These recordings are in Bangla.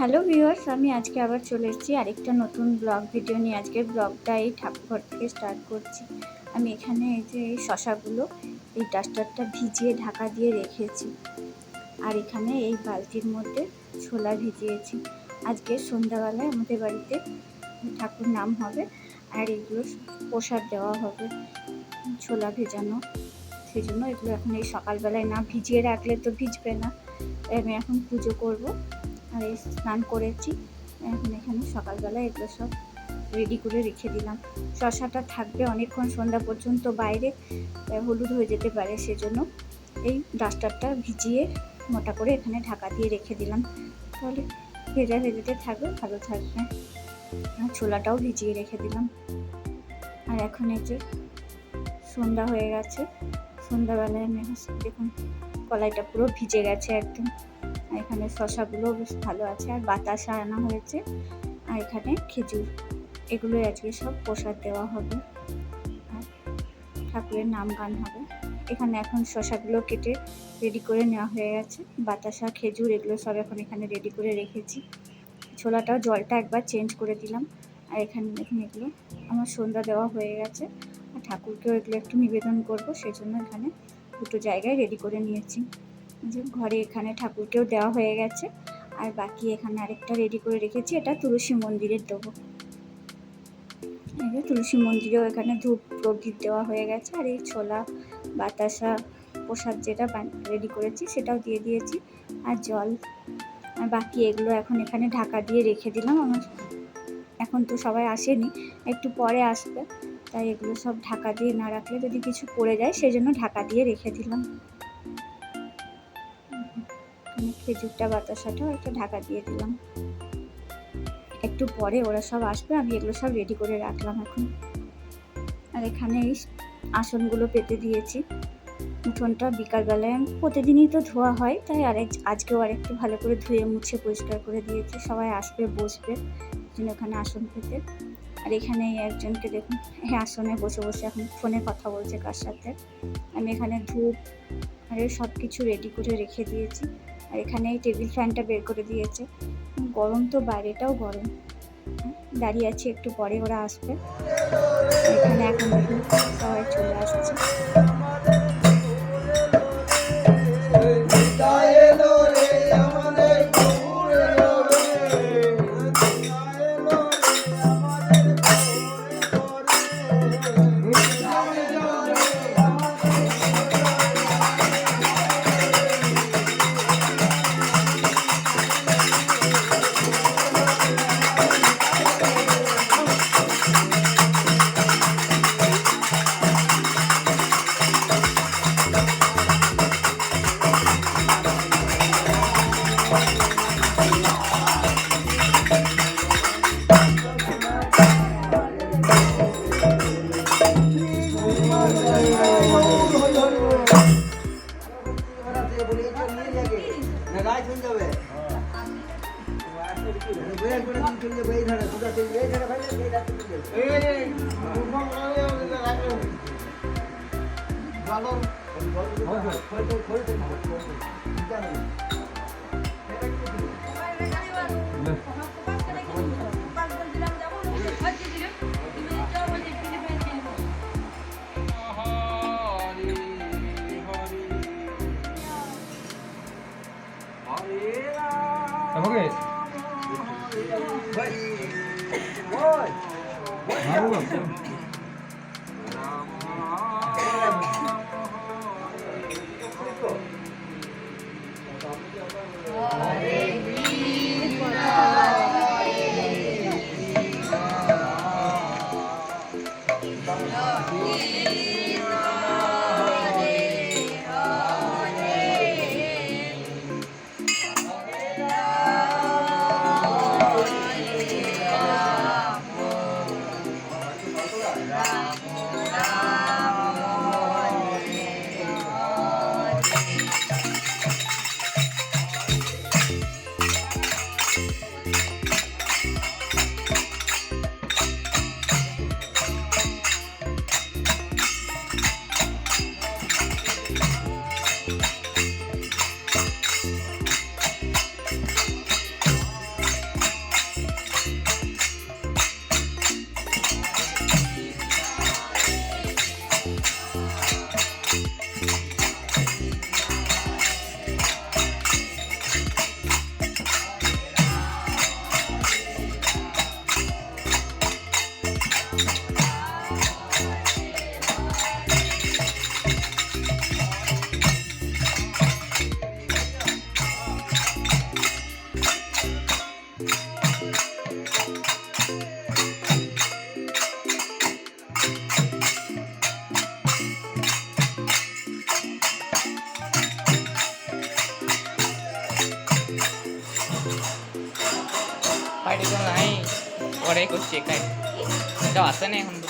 হ্যালো ভিউয়ার্স, আমি আজকে আবার চলে এসেছি আরেকটা নতুন ব্লগ ভিডিও নিয়ে। আজকের ব্লগটা এই ঠাকুরঘর থেকে স্টার্ট করছি। আমি এখানে এই যে এই শশাগুলো, এই ডাস্টারটা ভিজিয়ে ঢাকা দিয়ে রেখেছি। আর এখানে এই বালতির মধ্যে ছোলা ভিজিয়েছি। আজকে সন্ধ্যাবেলায় আমাদের বাড়িতে ঠাকুর নাম হবে আর এগুলো প্রসাদ দেওয়া হবে, ছোলা ভেজানো। সেই জন্য এগুলো এখন এই সকালবেলায় না ভিজিয়ে রাখলে তো ভিজবে না। আমি এখন পুজো করব। আর স্নান করেছি। এখন এখানে সকালবেলা এগুলো সব রেডি করে রেখে দিলাম। শশাটা থাকবে অনেকক্ষণ সন্ধ্যা পর্যন্ত বাইরে হলুদ হয়ে যেতে পারে সেজন্য। এই ডাস্টারটা ভিজিয়ে মোটা করে এখানে ঢাকা দিয়ে রেখে দিলাম। তাহলে ভেজা ভেজেতে থাকবে, ভালো থাকবে। আর ছোলাটাও ভিজিয়ে রেখে দিলাম। আর এখন এই যে সন্ধ্যা হয়ে গেছে। সন্ধ্যাবেলায় আমি দেখুন, কলাইটা পুরো ভিজে গেছে একদম। এখানে শশাগুলো বেশ ভালো আছে, আর বাতাসা আনা হয়েছে। আর এখানে খেজুর, এগুলোই আজকে সব প্রসাদ দেওয়া হবে। আর ঠাকুরের নাম গান হবে। এখানে এখন শশাগুলো কেটে রেডি করে নেওয়া হয়ে গেছে। বাতাসা খেজুর এগুলো সব এখন এখানে রেডি করে রেখেছি। ছোলাটাও জলটা একবার চেঞ্জ করে দিলাম। আর এখানে দেখুন এগুলো আমার সন্ধ্যা দেওয়া হয়ে গেছে। আর ঠাকুরকেও এগুলো একটু নিবেদন করব সেই জন্য এখানে দুটো জায়গায় রেডি করে নিয়েছি। যে ঘরে এখানে ঠাকুরকেও দেওয়া হয়ে গেছে। আর বাকি এখানে আরেকটা রেডি করে রেখেছি, এটা তুলসী মন্দিরের দেবো। তুলসী মন্দিরেও এখানে ধূপ প্রদীপ দেওয়া হয়ে গেছে, আর এই ছোলা, বাতাসা, প্রসাদ যেটা রেডি করেছি সেটাও দিয়ে দিয়েছি। আর জল, আর বাকি এগুলো এখন এখানে ঢাকা দিয়ে রেখে দিলাম আমার। এখন তো সবাই আসেনি, একটু পরে আসবে। তাই এগুলো সব ঢাকা দিয়ে না রাখলে যদি কিছু পড়ে যায় সেই জন্য ঢাকা দিয়ে রেখে দিলাম। এখানে খেজুরটা বাতাসাটাও একটা ঢাকা দিয়ে দিলাম। একটু পরে ওরা সব আসবে, আমি এগুলো সব রেডি করে রাখলাম এখন। আর এখানে এই আসনগুলো পেতে দিয়েছি। উঠোনটা বিকালবেলায় আমি প্রতিদিনই তো ধোয়া হয়, তাই আরেক আজকেও আর একটু ভালো করে ধুয়ে মুছে পরিষ্কার করে দিয়েছি। সবাই আসবে, বসবে জন্য ওখানে আসন পেতে। আর এখানে একজনকে দেখুন হ্যাঁ আসনে বসে বসে এখন ফোনে কথা বলছে কার সাথে। আমি এখানে ধূপ, আর সব কিছু রেডি করে রেখে দিয়েছি। আর এখানে টেবিল ফ্যানটা বের করে দিয়েছে। গরম তো বাইরেটাও গরম। দাঁড়িয়ে আছি, একটু পরে ওরা আসবে। এখানে এখন সবাই চলে আসছে। Okay. What? What? What? পরে করছি একাই এটা আসে না এখন তো আমি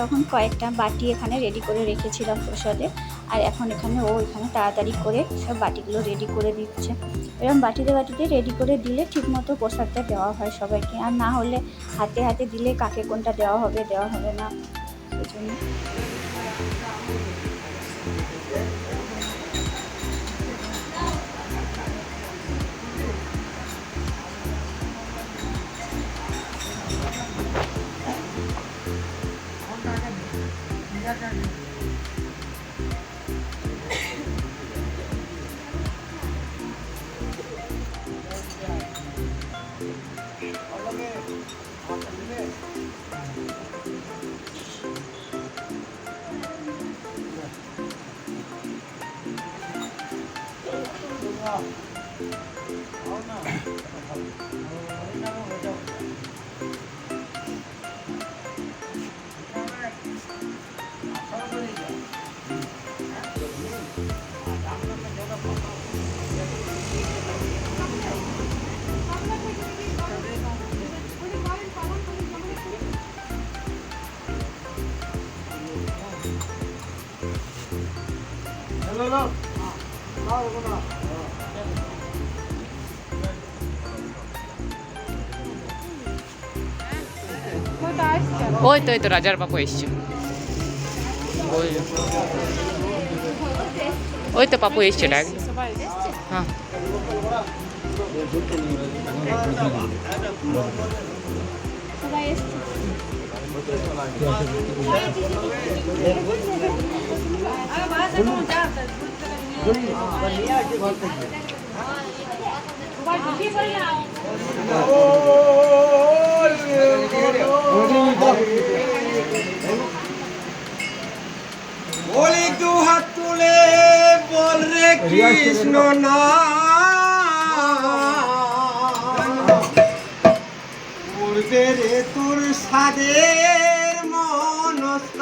তখন কয়েকটা বাটি এখানে রেডি করে রেখেছিলাম প্রসাদে। আর এখন এখানে ও এখানে তাড়াতাড়ি করে সব বাটিগুলো রেডি করে দিচ্ছে। এরকম বাটিতে বাটিতে রেডি করে দিলে ঠিকমতো প্রসাদটা দেওয়া হয় সবাইকে। আর না হলে হাতে হাতে দিলে কাকে কোনটা দেওয়া হবে দেওয়া হবে না। এই জন্য। Wow. ওই তো ওই তো রাজার বাপু এসছে। ওই ওই তো পাপু এসছে ডাক। হ্যাঁ। বলি দু হাত তুলে বল রে কৃষ্ণ না উড়বে রে তোর সাদের মনস্কার।